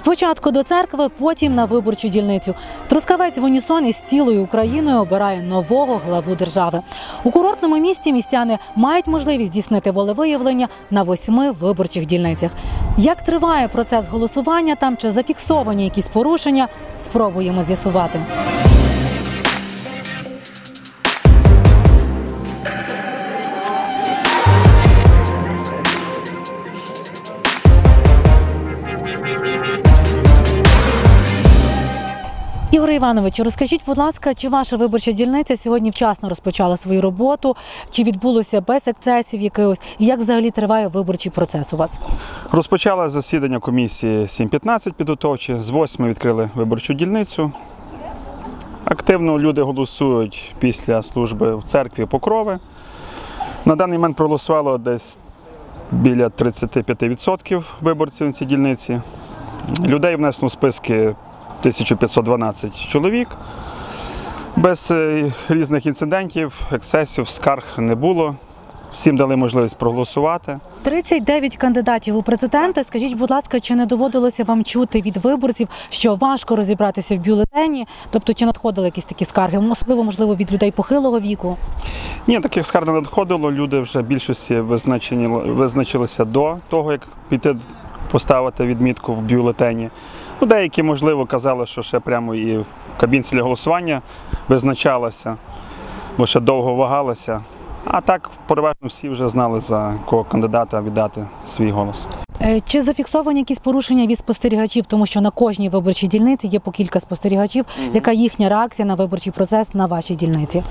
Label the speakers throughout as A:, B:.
A: Спочатку до церкви, потім на виборчу дільницю. Трускавець в унісон із цілою Україною обирає нового главу держави. У курортному місті містяни мають можливість здійснити волевиявлення на восьми виборчих дільницях. Як триває процес голосування там чи зафіксовані якісь порушення, спробуємо з'ясувати. Ігор Іванович, розкажіть, будь ласка, чи ваша виборча дільниця сьогодні вчасно розпочала свою роботу, чи відбулося без ексцесів якихось, і як взагалі триває виборчий процес у вас?
B: Розпочали засідання комісії 7.15 підготовчі. З 8 відкрили виборчу дільницю. Активно люди голосують після служби в церкві Покрови. На даний момент проголосувало десь біля 35% виборців на цій дільниці. Людей внесено в списки 1512 чоловік. Без е, різних інцидентів, ексцесів, скарг не було. Всім дали можливість проголосувати.
A: 39 кандидатів у президенти. Скажіть, будь ласка, чи не доводилося вам чути від виборців, що важко розібратися в бюлетені? Тобто, чи надходили якісь такі скарги? Особливо, можливо, від людей похилого віку?
B: Ні, таких скарг не надходило. Люди вже більшості визначилися до того, як піти поставити відмітку в бюлетені. Ну, деякі, можливо, казали, що ще прямо і в кабінці для голосування визначалося, бо ще довго вагалися. А так, переважно всі вже знали, за кого кандидата віддати свій голос.
A: Е, Чи зафіксовані якісь порушення від спостерігачів, тому що на кожній виборчій дільниці є по кілька спостерігачів. Яка їхня реакція на виборчий процес на вашій дільниці?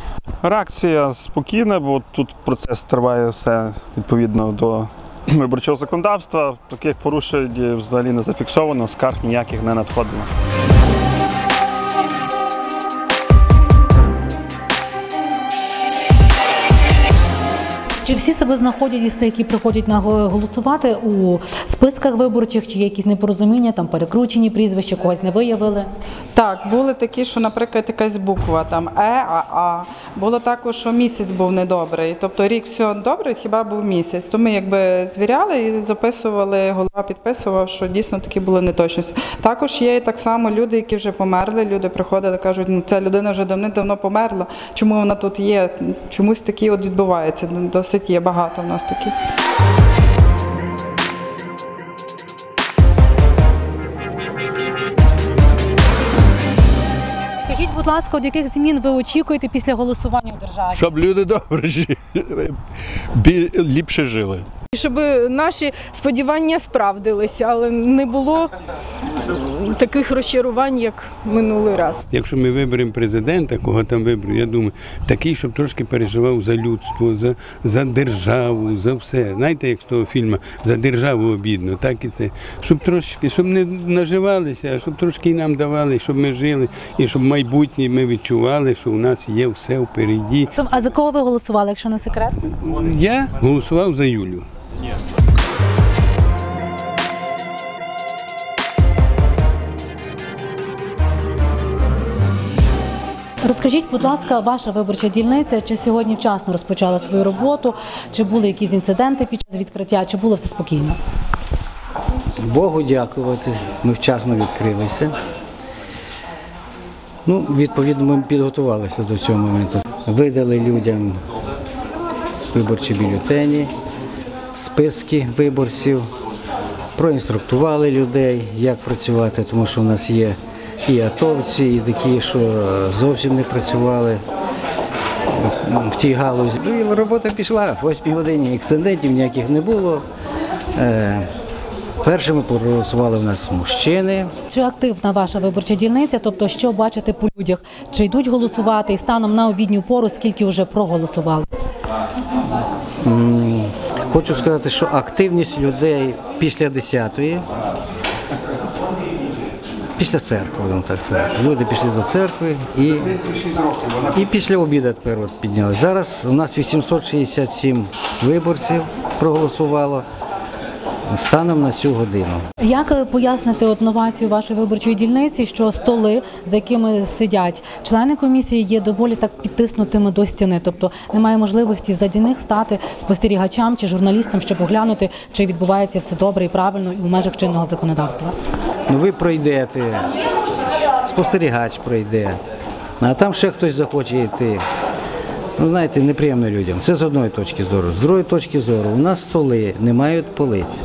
B: Реакція спокійна, бо тут процес триває все відповідно до виборчого законодавства. Таких порушень взагалі не зафіксовано, скарг ніяких не надходило.
A: Чи всі себе знаходять із тих, які приходять на голосувати у списках виборчих, чи є якісь непорозуміння, там перекручені прізвища, когось не виявили?
C: Так, були такі, що, наприклад, якась буква там Е, А, А. Було також, що місяць був недобрий. Тобто рік все добре, хіба був місяць. То ми якби звіряли і записували, голова підписував, що дійсно такі були неточності. Також є і так само люди, які вже померли. Люди приходили, кажуть, ну ця людина вже давним-давно померла. Чому вона тут є? Чомусь такі от відбуваються. Досить є багато в нас таких.
A: Скажіть, будь ласка, от яких змін ви очікуєте після голосування у державі?
D: Щоб люди добре жили, бі- ліпше жили.
E: І щоб наші сподівання справдилися, але не було таких розчарувань, як минулий раз.
D: Якщо ми виберемо президента, кого там виберемо, я думаю, такий, щоб трошки переживав за людство, за, за державу, за все. Знаєте, як з того фільму за державу обідно, так і це. Щоб трошки, щоб не наживалися, а щоб трошки і нам давали, щоб ми жили, і щоб майбутнє ми відчували, що у нас є все впереді.
A: А за кого ви голосували, якщо не секрет?
D: Я голосував за Юлю.
A: Розкажіть, будь ласка, ваша виборча дільниця, чи сьогодні вчасно розпочала свою роботу, чи були якісь інциденти під час відкриття, чи було все спокійно?
F: Богу дякувати, ми вчасно відкрилися. Ну, відповідно, ми підготувалися до цього моменту. Видали людям виборчі бюлетені, списки виборців, проінструктували людей, як працювати, тому що в нас є і атовці, і такі, що зовсім не працювали в- тій галузі. Ну, і робота пішла, в 8 годині інцидентів ніяких не було. Е, Першими проголосували в нас мужчини.
A: Чи активна ваша виборча дільниця? Тобто, що бачите по людях? Чи йдуть голосувати і станом на обідню пору, скільки вже проголосували?
F: Хочу сказати, що активність людей після 10-ї, після церкви, будемо так сказати. Люди пішли до церкви і, і після обіду тепер от підняли. Зараз у нас 867 виборців проголосувало. Станом на цю годину.
A: Як е, пояснити от новацію вашої виборчої дільниці, що столи, за якими сидять члени комісії, є доволі так підтиснутими до стіни, тобто немає можливості заді них стати спостерігачам чи журналістам, щоб оглянути, чи відбувається все добре і правильно і у межах чинного законодавства.
F: Ну ви пройдете, спостерігач пройде, а там ще хтось захоче йти. Ну, знаєте, неприємно людям. Це з одної точки зору. З другої точки зору, у нас столи не мають полиць.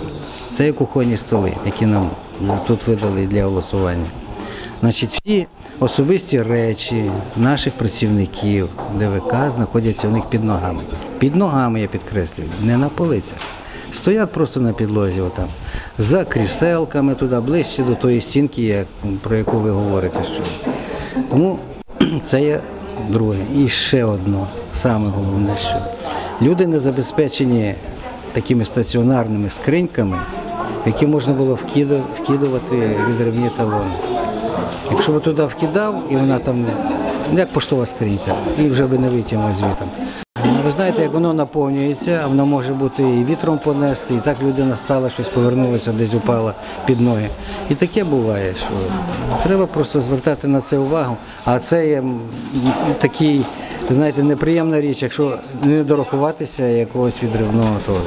F: Це кухонні столи, які нам тут видали для голосування. Значить, всі особисті речі наших працівників ДВК знаходяться у них під ногами. Під ногами, я підкреслюю, не на полицях. Стоять просто на підлозі отам, за кріселками туди, ближче до тої стінки, про яку ви говорите. Що. Тому це є друге. І ще одно, саме головне, що люди не забезпечені такими стаціонарними скриньками, які можна було вкиду- вкидувати відривні талони. Якщо б туди вкидав, і вона там, як поштова скринька, і вже би не витягнула звітом. Ну, Ви знаєте, як воно наповнюється, а воно може бути і вітром понести, і так людина стала, щось повернулася, десь упала під ноги. І таке буває, що треба просто звертати на це увагу. А це є такий, знаєте, неприємна річ, якщо не дорахуватися якогось відривного того.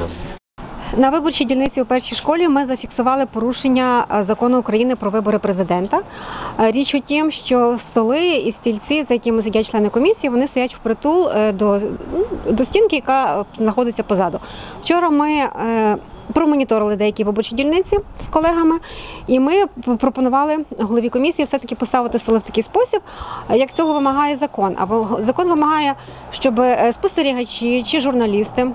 G: На виборчій дільниці у першій школі ми зафіксували порушення е, закону України про вибори президента. Е, Річ у тім, що столи і стільці, за якими сидять члени комісії, вони стоять впритул е, до, ну, до стінки, яка знаходиться позаду. Вчора ми промоніторили деякі виборчі дільниці з колегами, і ми пропонували голові комісії все-таки поставити столи в такий спосіб, як цього вимагає закон. Або закон вимагає, щоб спостерігачі чи журналісти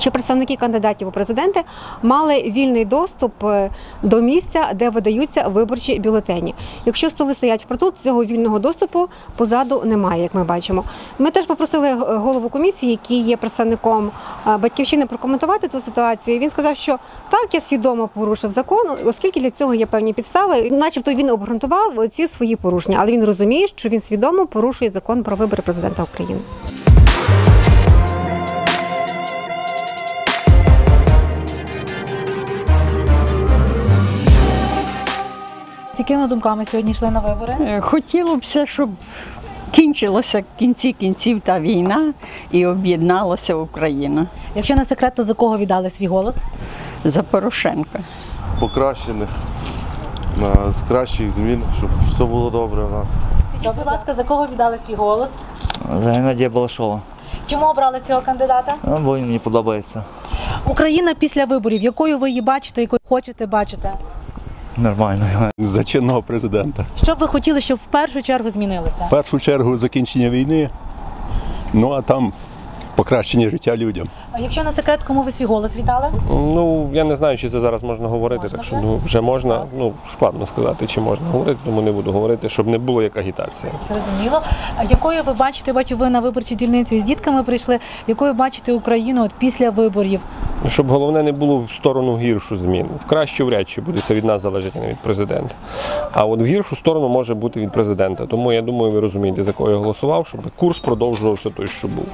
G: чи представники кандидатів у президенти мали вільний доступ е, до місця, де видаються виборчі бюлетені. Якщо столи стоять впритул, цього вільного доступу позаду немає, як ми бачимо. Ми теж попросили е, голову комісії, який є представником е, батьківщини, прокоментувати цю ситуацію. І він сказав, що так, я свідомо порушив закон, оскільки для цього є певні підстави. Начебто він обґрунтував ці свої порушення, але він розуміє, що він свідомо порушує закон про вибори президента України.
A: Якими думками сьогодні йшли на вибори?
H: Е, Хотілося б, щоб кінчилася в кінці кінців та війна і об'єдналася Україна
A: Якщо не секрет, то за кого віддали свій голос?
H: за Порошенка.
I: покращених, з кращих змін, щоб все було добре у нас.
A: То, будь ласка, за кого віддали свій голос?
J: За Геннадія Балашова.
A: Чому обрали цього кандидата?
J: Ну, Бо він мені подобається.
A: Україна після виборів, якою ви її бачите, якою хочете бачити?
J: Нормально.
K: За чинного президента.
A: Що б ви хотіли, щоб в першу чергу змінилося?
K: В першу чергу закінчення війни, ну а там покращення життя людям.
A: А Якщо не секрет, кому ви свій голос віддали?
L: Ну я не знаю, чи це зараз можна говорити,
A: Можна
L: так що ну вже можна. Ну складно сказати, чи можна говорити, тому не буду говорити, щоб не було як агітація.
A: Зрозуміло. А якою ви бачите, бачу, ви на виборчу дільницю з дітками прийшли, якою бачите Україну от після виборів?
L: Щоб головне не було в сторону гіршу змін. В кращу вряд чи буде це від нас залежить, а не від президента. А от в гіршу сторону може бути від президента. Тому я думаю, ви розумієте, за кого я голосував, щоб курс продовжувався той, що був.